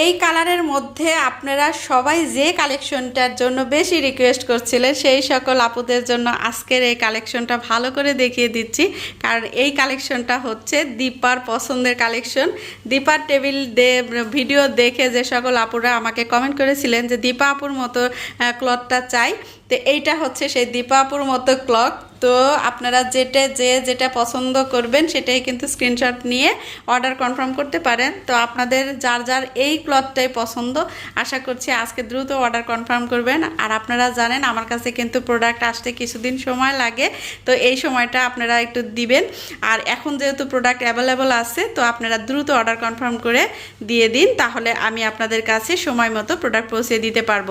এই কালারের মধ্যে আপনারা সবাই যে কালেকশনটার জন্য বেশি রিকোয়েস্ট করছিলেন, সেই সকল আপুদের জন্য আজকের এই কালেকশনটা ভালো করে দেখিয়ে দিচ্ছি। কারণ এই কালেকশনটা হচ্ছে দীপার পছন্দের কালেকশন। দীপার টেবিল ভিডিও দেখে যে সকল আপুরা আমাকে কমেন্ট করেছিলেন যে দীপা আপুর মতো ক্লথটা চাই। তো এইটা হচ্ছে সেই দীপাপুর মতো ক্লথ তো আপনারা যেটা, যে যেটা পছন্দ করবেন সেটাই কিন্তু স্ক্রিনশট নিয়ে অর্ডার কনফার্ম করতে পারেন। তো আপনাদের যার যার এই ক্লথটাই পছন্দ, আশা করছি আজকে দ্রুত অর্ডার কনফার্ম করবেন। আর আপনারা জানেন আমার কাছে কিন্তু প্রোডাক্ট আসতে কিছুদিন সময় লাগে, তো এই সময়টা আপনারা একটু দিবেন। আর এখন যেহেতু প্রোডাক্ট অ্যাভেলেবল আছে, তো আপনারা দ্রুত অর্ডার কনফার্ম করে দিয়ে দিন, তাহলে আমি আপনাদের কাছে সময় মতো প্রোডাক্ট পৌঁছে দিতে পারব।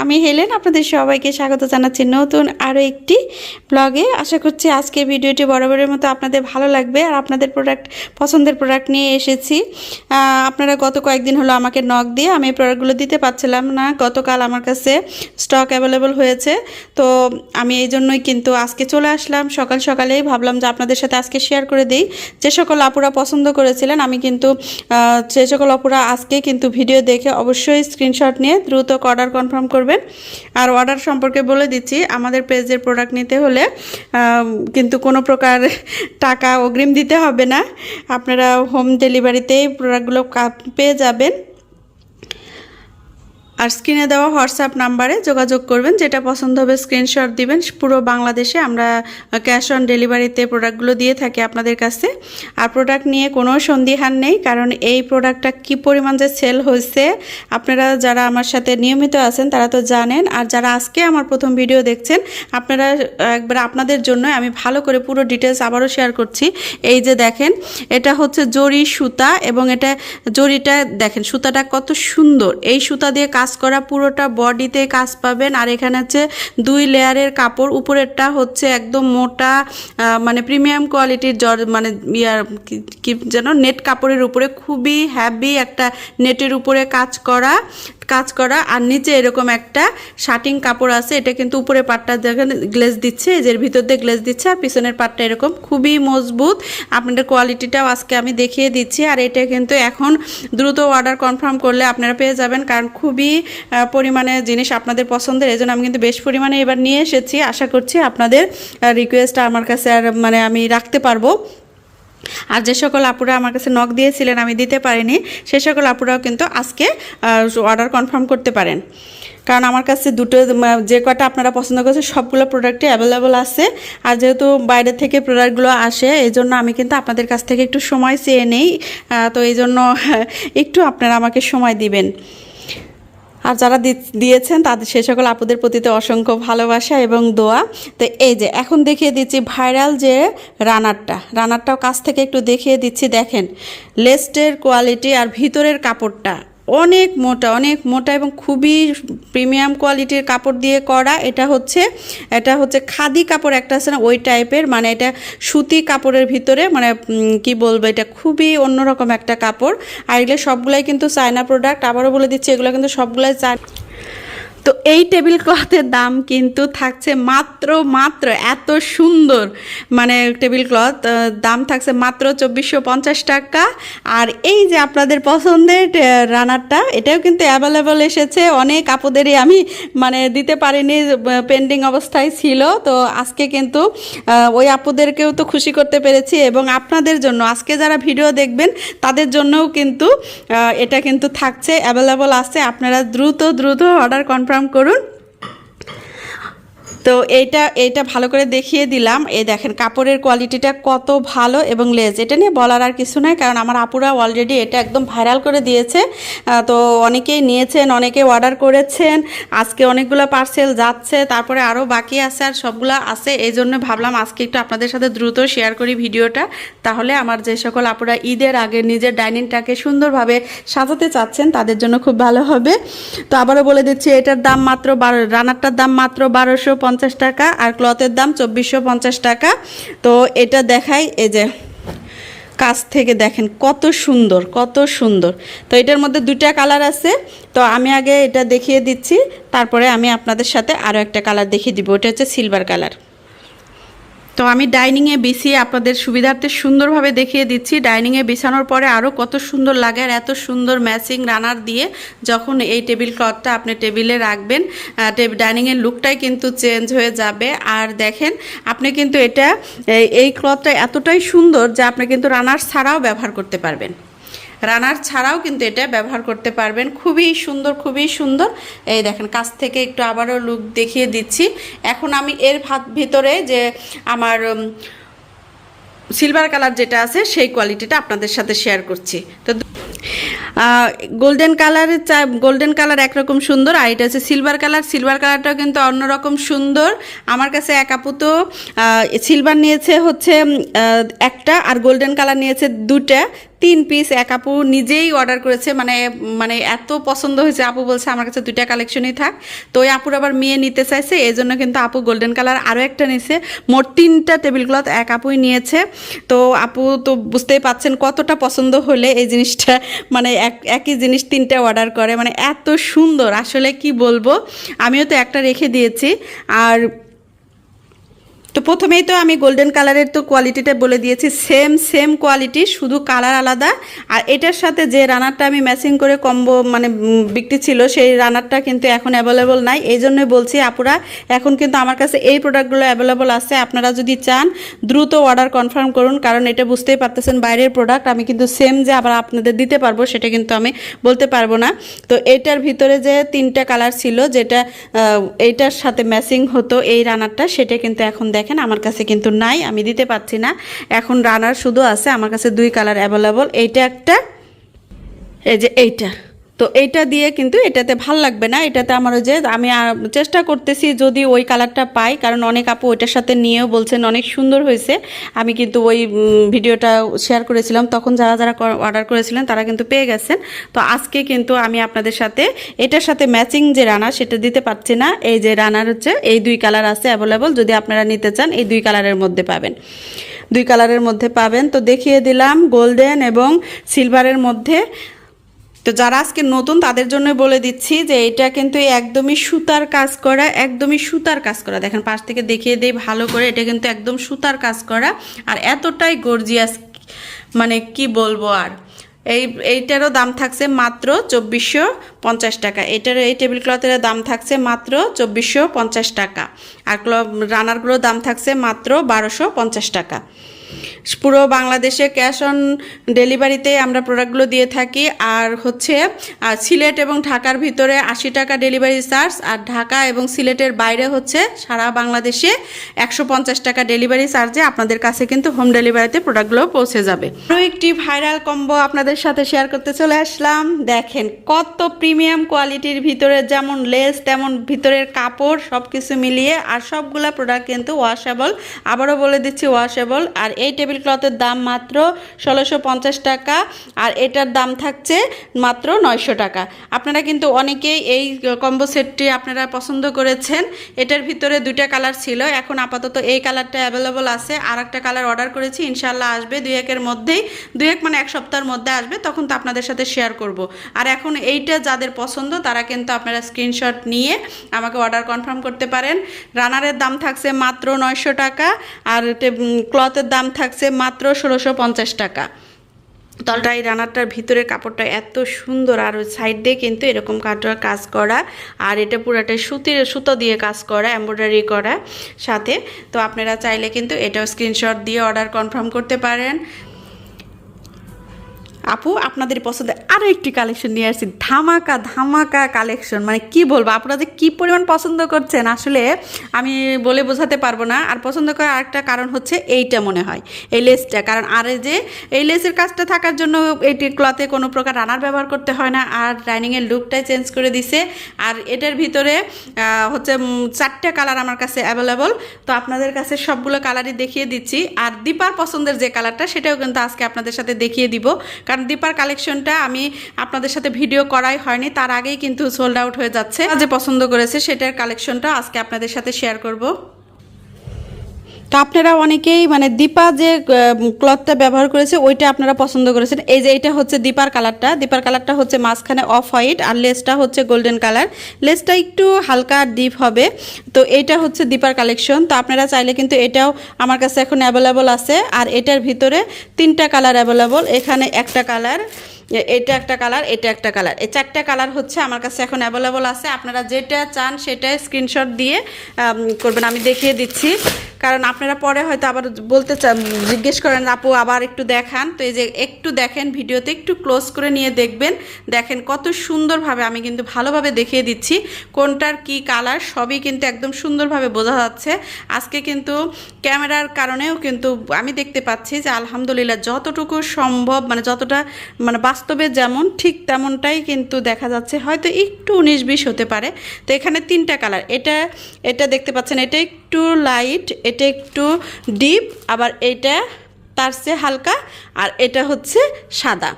আমি হেলেন, আপনাদের সবাইকে স্বাগত জানাচ্ছি নতুন আরও একটি ব্লগে। আশা করছি আজকের ভিডিওটি বরাবরের মতো আপনাদের ভালো লাগবে আর আপনাদের প্রোডাক্ট পছন্দের প্রোডাক্ট নিয়ে এসেছি। আপনারা গত কয়েকদিন হলো আমাকে নক দিয়ে আমি এই প্রোডাক্টগুলো দিতে পারছিলাম না। গতকাল আমার কাছে স্টক অ্যাভেলেবল হয়েছে। তো আমি এই জন্যই কিন্তু আজকে চলে আসলাম। সকাল সকালেই ভাবলাম যে আপনাদের সাথে আজকে শেয়ার করে দিই। যে সকল আপুরা পছন্দ করেছিলেন, আমি কিন্তু যে সকল আপুরা আজকে কিন্তু ভিডিও দেখে অবশ্যই স্ক্রিনশট নিয়ে দ্রুত অর্ডার কনফার্ম করবেন। আর অর্ডার সম্পর্কে বলে দিচ্ছি, আমাদের পেজের প্রোডাক্ট নিতে হলে কিন্তু কোনো প্রকার টাকা অগ্রিম দিতে হবে না। আপনারা হোম ডেলিভারিতেই প্রোডাক্টগুলো পেয়ে যাবেন। আর স্ক্রিনে দেওয়া হোয়াটসঅ্যাপ নাম্বারে যোগাযোগ করবেন, যেটা পছন্দ হবে স্ক্রিনশট দিবেন। পুরো বাংলাদেশে আমরা ক্যাশ অন ডেলিভারিতে প্রোডাক্টগুলো দিয়ে থাকি আপনাদের কাছে। আর প্রোডাক্ট নিয়ে কোনো সন্দিহান নেই, কারণ এই প্রোডাক্টটা কি পরিমাণ যে সেল হয়েছে, আপনারা যারা আমার সাথে নিয়মিত আছেন, তারা তো জানেন। আর যারা আজকে আমার প্রথম ভিডিও দেখছেন, আপনারা একবার আপনাদের জন্য আমি ভালো করে পুরো ডিটেলস আবারও শেয়ার করছি। এই যে দেখেন, এটা হচ্ছে জরি সুতা এবং এটা, জরিটা দেখেন, সুতাটা কত সুন্দর। এই সুতা দিয়ে কাজ করা পুরোটা বডিতে কাজ পাবেন। আর এখানে হচ্ছে দুই লেয়ারের কাপড়। উপরেরটা হচ্ছে একদম মোটা মানে প্রিমিয়াম কোয়ালিটির জর মানে ইয়ার কি- যেন, নেট কাপড়ের উপরে। খুবই হ্যাভি একটা নেটের উপরে কাজ করা কাজ করা। আর নিচে এরকম একটা শার্টিং কাপড় আছে। এটা কিন্তু উপরে পাটটা দেখেন, গ্লেজ দিচ্ছে এর ভিতর দিয়ে গ্লেজ দিচ্ছে। আর পিছনের পাটটা এরকম। খুবই মজবুত। আপনাদের কোয়ালিটিটাও আজকে আমি দেখিয়ে দিচ্ছি। আর এটা কিন্তু এখন দ্রুত অর্ডার কনফার্ম করলে আপনারা পেয়ে যাবেন। কারণ খুবই পরিমাণে জিনিস আপনাদের পছন্দের, এই আমি কিন্তু বেশ পরিমাণে এবার নিয়ে এসেছি। আশা করছি আপনাদের রিকোয়েস্টটা আমার কাছে আর মানে আমি রাখতে পারব। আর যে সকল আপুরা আমার কাছে নখ দিয়েছিলেন, আমি দিতে পারিনি, সে সকল আপুরাও কিন্তু আজকে অর্ডার কনফার্ম করতে পারেন। কারণ আমার কাছে দুটো যে কটা আপনারা পছন্দ করেছেন, সবগুলো প্রোডাক্টই অ্যাভেলেবল আছে। আর যেহেতু বাইরে থেকে প্রোডাক্টগুলো আসে, এই জন্য আমি কিন্তু আপনাদের কাছ থেকে একটু সময় চেয়ে নেই। তো এই জন্য একটু আপনারা আমাকে সময় দিবেন। আর যারা দিয়েছেন তাদের সে সকল আপুদের প্রতি অসংখ্য ভালোবাসা এবং দোয়া। তো এই যে, এখন দেখিয়ে দিচ্ছি ভাইরাল যে রানারটা। রানারটাও কাছ থেকে একটু দেখিয়ে দিচ্ছি, দেখেন। লেস্টের কোয়ালিটি আর ভিতরের কাপড়টা। অনেক মোটা অনেক মোটা এবং খুবই প্রিমিয়াম কোয়ালিটির কাপড় দিয়ে করা। এটা হচ্ছে এটা হচ্ছে খাদি কাপড় একটা আছে না, ওই টাইপের মানে এটা সুতি কাপড়ের ভিতরে মানে কি বলব, এটা খুবই অন্যরকম একটা কাপড়। আর এগুলো সবগুলাই কিন্তু চায়না প্রোডাক্ট আবারও বলে দিচ্ছি, এগুলো কিন্তু সবগুলাই চায়না তো এই টেবিল ক্লথের দাম কিন্তু থাকছে মাত্র মাত্র এত সুন্দর। মানে টেবিল ক্লথ দাম থাকছে মাত্র চব্বিশশো পঞ্চাশ টাকা। আর এই যে আপনাদের পছন্দের রানারটা, এটাও কিন্তু অ্যাভেলেবল এসেছে। অনেক আপুদেরই আমি মানে দিতে পারিনি পেন্ডিং অবস্থায় ছিল। তো আজকে কিন্তু ওই আপুদেরকেও তো খুশি করতে পেরেছি এবং আপনাদের জন্য, আজকে যারা ভিডিও দেখবেন, তাদের জন্যও কিন্তু এটা কিন্তু থাকছে অ্যাভেলেবল আছে। আপনারা দ্রুত দ্রুত অর্ডার কনফার্ম করুন। তো এইটা এইটা ভালো করে দেখিয়ে দিলাম। এই দেখেন, কাপড়ের কোয়ালিটিটা কত ভালো এবং লেজ এটা নিয়ে বলার আর কিছু নয় কারণ আমার আপুরা অলরেডি এটা একদম ভাইরাল করে দিয়েছে। তো অনেকেই নিয়েছেন, অনেকে অর্ডার করেছেন। আজকে অনেকগুলো পার্সেল যাচ্ছে, তারপরে আরও বাকি আছে আর সবগুলো আছে। এই জন্য ভাবলাম আজকে একটু আপনাদের সাথে দ্রুত শেয়ার করি ভিডিওটা। তাহলে আমার যে সকল আপুরা ঈদের আগে নিজের ডাইনিংটাকে সুন্দরভাবে সাজাতে চাচ্ছেন, তাদের জন্য খুব ভালো হবে। তো আবারও বলে দিচ্ছি, এটার দাম মাত্র বারো রানারটার দাম মাত্র বারোশো পঞ্চাশ টাকা আর ক্লথের দাম চব্বিশশো পঞ্চাশ টাকা। তো এটা দেখাই, এই যে কাছ থেকে দেখেন কত সুন্দর কত সুন্দর। তো এটার মধ্যে দুইটা কালার আছে। তো আমি আগে এটা দেখিয়ে দিচ্ছি, তারপরে আমি আপনাদের সাথে আরও একটা কালার দেখিয়ে দিব। ওটা হচ্ছে সিলভার কালার। তো আমি ডাইনিংয়ে বিছিয়ে আপনাদের সুবিধার্থে সুন্দরভাবে দেখিয়ে দিচ্ছি। ডাইনিংয়ে বিছানোর পরে আরও কত সুন্দর লাগে আর এত সুন্দর ম্যাচিং রানার দিয়ে যখন এই টেবিল ক্লথটা আপনি টেবিলে রাখবেন ডাইনিংয়ের লুকটাই কিন্তু চেঞ্জ হয়ে যাবে। আর দেখেন, আপনি কিন্তু এটা এই- ক্লথটা এতটাই সুন্দর যে আপনি কিন্তু রানার ছাড়াও ব্যবহার করতে পারবেন। রানার ছাড়াও কিন্তু এটা ব্যবহার করতে পারবেন। খুবই সুন্দর খুবই সুন্দর। এই দেখেন, কাছ থেকে একটু আবারও লুক দেখিয়ে দিচ্ছি। এখন আমি এর ভাত ভিতরে যে আমার সিলভার কালার যেটা আছে, সেই কোয়ালিটিটা আপনাদের সাথে শেয়ার করছি। তো গোল্ডেন কালারের চা, গোল্ডেন কালার একরকম সুন্দর, আর এটা হচ্ছে সিলভার কালার। সিলভার কালারটাও কিন্তু অন্যরকম সুন্দর। আমার কাছে এক আপু সিলভার নিয়েছে হচ্ছে একটা, আর গোল্ডেন কালার নিয়েছে দুটা তিন পিস এক আপু নিজেই অর্ডার করেছে মানে মানে এত পছন্দ হয়েছে। আপু বলছে, আমার কাছে দুইটা কালেকশনই থাক। তো ওই আপুর আবার মেয়ে নিতে চাইছে এই জন্য কিন্তু আপু গোল্ডেন কালার আরও একটা নিয়েছে। মোট তিনটা টেবিল ক্লথ এক আপুই নিয়েছে। তো আপু তো বুঝতেই পাচ্ছেন কতটা পছন্দ হলে এই জিনিসটা মানে এক, একই জিনিস তিনটা অর্ডার করে। মানে এত সুন্দর, আসলে কি বলব? আমিও তো একটা রেখে দিয়েছি। আর তো প্রথমেই তো আমি গোল্ডেন কালারের তো কোয়ালিটিটা বলে দিয়েছি। সেম সেম কোয়ালিটি শুধু কালার আলাদা। আর এটার সাথে যে রানারটা আমি ম্যাচিং করে কম্বো মানে বিক্রি ছিল, সেই রানারটা কিন্তু এখন অ্যাভেলেবল নাই। এই জন্যই বলছি আপুরা, এখন কিন্তু আমার কাছে এই প্রোডাক্টগুলো অ্যাভেলেবল আছে। আপনারা যদি চান, দ্রুত অর্ডার কনফার্ম করুন, কারণ এটা বুঝতেই পারতেছেন বাইরের প্রোডাক্ট আমি কিন্তু সেম যে আবার আপনাদের দিতে পারব, সেটা কিন্তু আমি বলতে পারব না। তো এটার ভিতরে যে তিনটা কালার ছিল, যেটা এইটার সাথে ম্যাচিং হতো এই রানারটা সেটা কিন্তু এখন দেখেন, আমার কাছে কিন্তু নাই, আমি দিতে পারছি না। এখন রানার শুধু আছে, আমার কাছে দুই কালার অ্যাভেলেবল এইটা একটা, এই যে এইটা। তো এইটা দিয়ে কিন্তু এটাতে ভালো লাগবে না। এটাতে আমার যে আমি চেষ্টা করতেছি যদি ওই কালারটা পাই, কারণ অনেক আপু ওইটার সাথে নিয়েও বলছেন অনেক সুন্দর হয়েছে। আমি কিন্তু ওই ভিডিওটা শেয়ার করেছিলাম, তখন যারা যারা অর্ডার করেছিলেন তারা কিন্তু পেয়ে গেছেন। তো আজকে কিন্তু আমি আপনাদের সাথে এটার সাথে ম্যাচিং যে রানার সেটা দিতে পারছি না। এই যে রানার হচ্ছে, এই দুই কালার আছে অ্যাভেলেবল যদি আপনারা নিতে চান, এই দুই কালারের মধ্যে পাবেন। দুই কালারের মধ্যে পাবেন। তো দেখিয়ে দিলাম গোল্ডেন এবং সিলভারের মধ্যে। তো যারা আজকে নতুন, তাদের জন্য বলে দিচ্ছি যে এটা কিন্তু একদমই সুতার কাজ করা, একদমই সুতার কাজ করা। দেখেন, পাশ থেকে দেখিয়ে দেই ভালো করে, এটা কিন্তু একদম সুতার কাজ করা। আর এতটাই গর্জিয়াস মানে কি বলব আর? এই, এইটারও দাম থাকছে মাত্র চব্বিশশো পঞ্চাশ টাকা। এটার এই টেবিল ক্লথের দাম থাকছে মাত্র চব্বিশশো পঞ্চাশ টাকা। আর রানারগুলোর দাম থাকছে মাত্র বারোশো পঞ্চাশ টাকা। পুরো বাংলাদেশে ক্যাশ অন ডেলিভারিতে আমরা প্রোডাক্টগুলো দিয়ে থাকি। আর হচ্ছে সিলেট এবং ঢাকার ভিতরে আশি টাকা ডেলিভারি চার্জ, আর ঢাকা এবং সিলেটের বাইরে হচ্ছে সারা বাংলাদেশে একশো পঞ্চাশ টাকা ডেলিভারি চার্জে আপনাদের কাছে কিন্তু হোম ডেলিভারিতে প্রোডাক্টগুলো পৌঁছে যাবে। আরও একটি ভাইরাল কম্বো আপনাদের সাথে শেয়ার করতে চলে আসলাম। দেখেন কত প্রিমিয়াম কোয়ালিটির ভিতরে যেমন লেস, তেমন ভিতরের কাপড় সব কিছু মিলিয়ে, আর সবগুলা প্রোডাক্ট কিন্তু ওয়াশেবল আবারও বলে দিচ্ছি ওয়াশেবল আর এই টেবিল ক্লথের দাম মাত্র ষোলোশো পঞ্চাশ টাকা আর এটার দাম থাকছে মাত্র নয়শো টাকা। আপনারা কিন্তু অনেকেই এই কম্বো সেটটি আপনারা পছন্দ করেছেন। এটার ভিতরে দুইটা কালার ছিল। এখন আপাতত এই কালারটা অ্যাভেলেবল আছে। আর একটা কালার অর্ডার করেছি। ইনশাল্লাহ আসবে দুই একের মধ্যেই। দুই এক মানে এক সপ্তাহের মধ্যে আসবে। তখন তো আপনাদের সাথে শেয়ার করব। আর এখন এইটা যাদের পছন্দ, তারা কিন্তু আপনারা স্ক্রিনশট নিয়ে আমাকে অর্ডার কনফার্ম করতে পারেন। রানারের দাম থাকছে মাত্র নয়শো টাকা। আর ক্লথের দাম থাকছে মাত্র ষোলোশো টাকা। তলটা এই রানারটার ভিতরে কাপড়টা এত সুন্দর আর ওই সাইড দিয়ে কিন্তু এরকম কাটার কাজ করা। আর এটা পুরাটা সুতির সুতো দিয়ে কাজ করা এম্ব্রয়ডারি করা সাথে। তো আপনারা চাইলে কিন্তু এটাও স্ক্রিনশট দিয়ে অর্ডার কনফার্ম করতে পারেন। আপু, আপনাদের পছন্দের আরও একটি কালেকশন নিয়ে আসছি। ধামাকা ধামাকা কালেকশন মানে কি বলব, আপনারা যে কী পরিমাণ পছন্দ করছেন, আসলে আমি বলে বোঝাতে পারব না। আর পছন্দ করার আরেকটা কারণ হচ্ছে এইটা মনে হয়, এই লেসটা কারণ আর যে, এই লেসের কাজটা থাকার জন্য এইটি ক্লথে কোনো প্রকার রানার ব্যবহার করতে হয় না। আর ডাইনিংয়ের লুকটাই চেঞ্জ করে দিছে। আর এটার ভিতরে হচ্ছে চারটে কালার আমার কাছে অ্যাভেলেবল তো আপনাদের কাছে সবগুলো কালারই দেখিয়ে দিচ্ছি। আর দীপার পছন্দের যে কালারটা সেটাও কিন্তু আজকে আপনাদের সাথে দেখিয়ে দিব। কারণ দীপার কালেকশনটা আমি আপনাদের সাথে ভিডিও করাই হয়নি, তার আগেই কিন্তু সোল্ড আউট হয়ে যাচ্ছে। যে পছন্দ করেছে সেটার কালেকশনটা আজকে আপনাদের সাথে শেয়ার করব। তো আপনারা অনেকেই মানে দীপা যে ক্লথটা ব্যবহার করেছে, ওইটা আপনারা পছন্দ করেছেন। এই যে এটা হচ্ছে দীপার কালারটা দীপার কালারটা হচ্ছে মাঝখানে অফ হোয়াইট আর লেসটা হচ্ছে গোল্ডেন কালার লেসটা একটু হালকা ডিপ হবে। তো এইটা হচ্ছে দীপার কালেকশন তো আপনারা চাইলে কিন্তু এটাও আমার কাছে এখন অ্যাভেলেবল আছে। আর এটার ভিতরে তিনটা কালার অ্যাভেলেবল এখানে একটা কালার এটা একটা কালার, এটা একটা কালার। এই চারটা কালার হচ্ছে আমার কাছে এখন অ্যাভেলেবল আছে। আপনারা যেটা চান সেটা স্ক্রিনশট দিয়ে করবেন। আমি দেখিয়ে দিচ্ছি। কারণ আপনারা পরে হয়তো আবার বলতে চান, জিজ্ঞেস করেন, আপু, আবার একটু দেখান। তো এই যে একটু দেখেন ভিডিওতে, একটু ক্লোজ করে নিয়ে দেখবেন। দেখেন কত সুন্দরভাবে আমি কিন্তু ভালোভাবে দেখিয়ে দিচ্ছি, কোনটার কি কালার সবই কিন্তু একদম সুন্দরভাবে বোঝা যাচ্ছে। আজকে কিন্তু ক্যামেরার কারণেও কিন্তু আমি দেখতে পাচ্ছি যে আলহামদুলিল্লাহ যতটুকু সম্ভব মানে যতটা মানে বাস্তবে যেমন, ঠিক তেমনটাই কিন্তু দেখা যাচ্ছে। হয়তো একটু উনিশ বিশ হতে পারে। তো এখানে তিনটা কালার এটা এটা দেখতে পাচ্ছেন, এটা একটু লাইট এটা একটু ডিপ আবার এটা তার চেয়ে হালকা আর এটা হচ্ছে সাদা।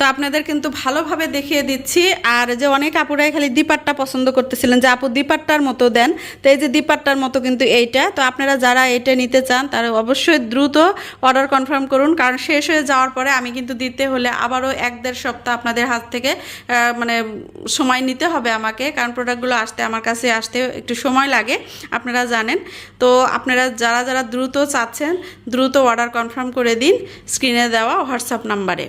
তো আপনাদের কিন্তু ভালোভাবে দেখিয়ে দিচ্ছি। আর যে অনেক আপুরাই খালি দীপারটা পছন্দ করতেছিলেন, যে আপু দীপারটার মতো দেন। তো এই যে দীপারটার মতো কিন্তু এইটা। তো আপনারা যারা এটা নিতে চান, তারা অবশ্যই দ্রুত অর্ডার কনফার্ম করুন। কারণ শেষ হয়ে যাওয়ার পরে আমি কিন্তু দিতে হলে আবারও এক দেড় সপ্তাহ আপনাদের হাত থেকে মানে সময় নিতে হবে আমাকে। কারণ প্রোডাক্টগুলো আসতে, আমার কাছে আসতে একটু সময় লাগে, আপনারা জানেন। তো আপনারা যারা যারা দ্রুত চাচ্ছেন, দ্রুত অর্ডার কনফার্ম করে দিন স্ক্রিনে দেওয়া হোয়াটসঅ্যাপ নাম্বারে।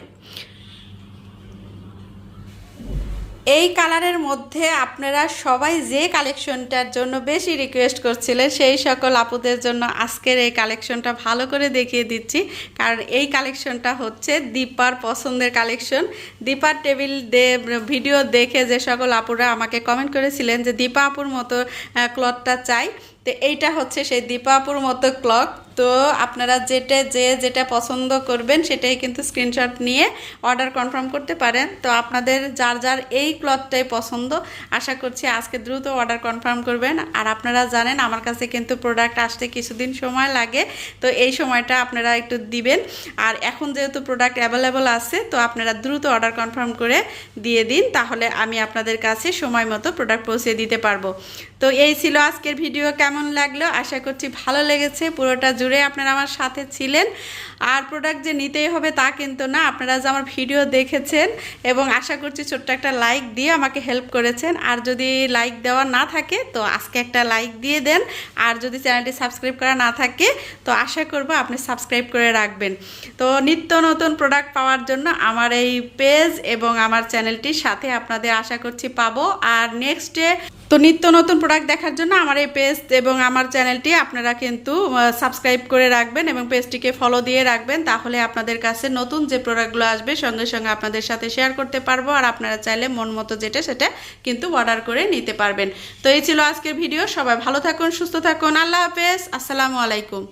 এই কালারের মধ্যে আপনারা সবাই যে কালেকশনটার জন্য বেশি রিকোয়েস্ট করছিলেন, সেই সকল আপুদের জন্য আজকের এই কালেকশনটা ভালো করে দেখিয়ে দিচ্ছি। কারণ এই কালেকশনটা হচ্ছে দীপার পছন্দের কালেকশন। দীপার টেবিল ভিডিও দেখে যে সকল আপুরা আমাকে কমেন্ট করেছিলেন যে, দীপা আপুর মতো ক্লথটা চাই। তো এইটা হচ্ছে সেই দীপা আপুর মতো ক্লক তো আপনারা যেটা, যে যেটা পছন্দ করবেন সেটাই কিন্তু স্ক্রিনশট নিয়ে অর্ডার কনফার্ম করতে পারেন। তো আপনাদের যার যার এই ক্লথটাই পছন্দ, আশা করছি আজকে দ্রুত অর্ডার কনফার্ম করবেন। আর আপনারা জানেন আমার কাছে কিন্তু প্রোডাক্ট আসতে কিছুদিন সময় লাগে, তো এই সময়টা আপনারা একটু দিবেন। আর এখন যেহেতু প্রোডাক্ট অ্যাভেলেবল আছে, তো আপনারা দ্রুত অর্ডার কনফার্ম করে দিয়ে দিন, তাহলে আমি আপনাদের কাছে সময় মতো প্রোডাক্ট পৌঁছে দিতে পারব। তো এই ছিল আজকের ভিডিও কেমন লাগল? আশা করছি ভালো লেগেছে, পুরোটা জুড়ে আপনারা আমার সাথে ছিলেন। আর প্রোডাক্ট যে নিতেই হবে তা কিন্তু না, আপনারা যে আমার ভিডিও দেখেছেন এবং আশা করছি ছোট্ট একটা লাইক দিয়ে আমাকে হেল্প করেছেন। আর যদি লাইক দেওয়া না থাকে, তো আজকে একটা লাইক দিয়ে দেন। আর যদি চ্যানেলটি সাবস্ক্রাইব করা না থাকে, তো আশা করব আপনি সাবস্ক্রাইব করে রাখবেন। তো নিত্য নতুন প্রোডাক্ট পাওয়ার জন্য আমার এই পেজ এবং আমার চ্যানেলটির সাথে আপনাদের আশা করছি পাবো। আর নেক্সট ডে তো নিত্য নতুন প্রোডাক্ট দেখার জন্য আমার এই পেজ এবং আমার চ্যানেলটি আপনারা কিন্তু সাবস্ক্রাইব করে রাখবেন এবং পেজটিকে ফলো দিয়ে রাখবেন, তাহলে আপনাদের কাছে নতুন যে প্রোডাক্টগুলো আসবে, সঙ্গে সঙ্গে আপনাদের সাথে শেয়ার করতে পারব আর আপনারা চাইলে মন মতো যেটা সেটা কিন্তু অর্ডার করে নিতে পারবেন। তো এই ছিল আজকের ভিডিও সবাই ভালো থাকুন, সুস্থ থাকুন, আল্লাহ হাফেজ, আসসালামু আলাইকুম।